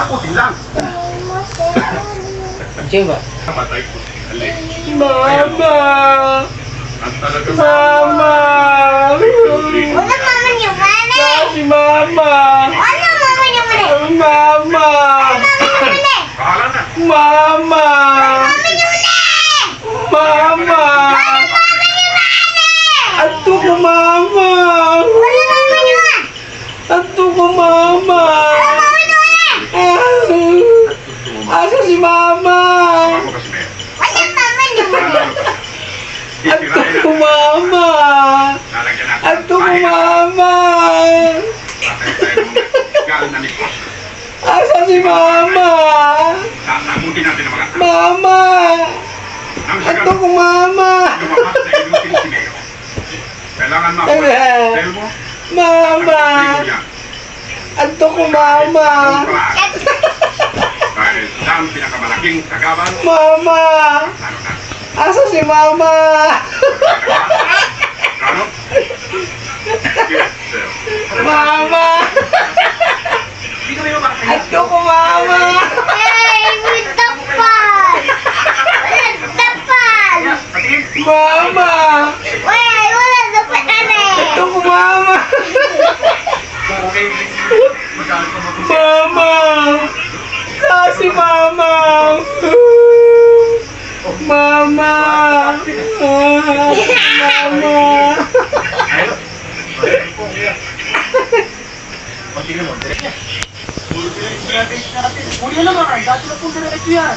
Takutin lang. Diyan ba? Kapatay ko si Ali. Mama! Ang talagang... Mama! Wala mama niyo mana. Si Mama! Wala mama niyo mana. Mama! Mama niyo mana. Bahala na. Mama! Mama niyo mana. Mama! Mama niyo mana. Ato ko Mama! Wala mama niyo mana. Ato ko Mama! Mama niyo mana. Ah, Asa si Mama? Wala mama niyo mana. Ato ko Mama! Ato ko Mama! Asa si Mama? Mama! Ato ko Mama! Kailangan Mama! yan. Ato ko Mama! Pinakamalaking kagaban. Mama! Na? Asa si Mama? Ano? Mama! Ato ko Mama! Butapal. Wala tapal. Mama! Wala, wala dapat ane. Ato ko Mama! Mama! Asa si Mama? Mama! Ah, Mama! Uli naman, dati na po diretso yan.